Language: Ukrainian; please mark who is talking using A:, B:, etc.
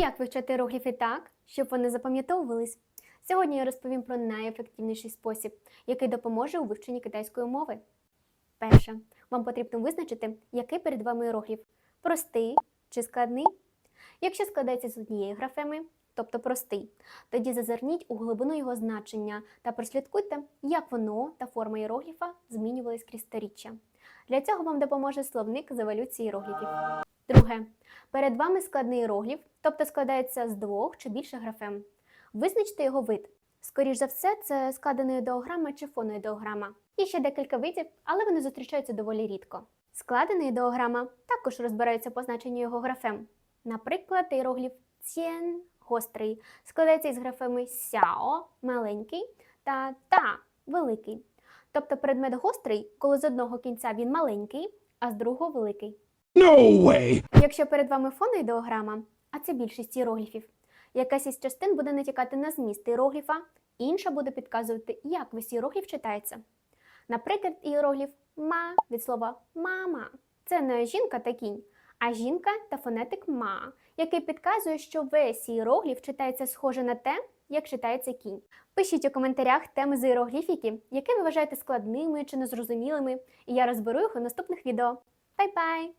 A: Як вивчати іерогліфи так, щоб вони запам'ятовувались? Сьогодні я розповім про найефективніший спосіб, який допоможе у вивченні китайської мови. Перше, вам потрібно визначити, який перед вами іерогліф – простий чи складний. Якщо складається з однієї графеми, тобто простий, тоді зазирніть у глибину його значення та прослідкуйте, як воно та форма іерогліфа змінювались крізь сторіччя. Для цього вам допоможе словник з еволюції іерогліфів. Друге. Перед вами складний іерогліф, тобто складається з двох чи більше графем. Визначте його вид. Скоріш за все, це складена ідеограма чи фоноідеограма. Є ще декілька видів, але вони зустрічаються доволі рідко. Складена ідеограма також розбирається по значенню його графем. Наприклад, іерогліф цєн гострий складається із графеми сяо маленький та та великий. Тобто предмет гострий, коли з одного кінця він маленький, а з другого великий.
B: No way!
A: Якщо перед вами фоноідеограма, а це більшість іерогліфів, якась із частин буде натякати на зміст іерогліфа, інша буде підказувати, як весь іерогліф читається. Наприклад, іерогліф ма від слова мама. Це не жінка та кінь, а жінка та фонетик ма, який підказує, що весь іерогліф читається схоже на те, як читається кінь. Пишіть у коментарях теми з іерогліфіки, які ви вважаєте складними чи незрозумілими, і я розберу їх у наступних відео. Бай-бай!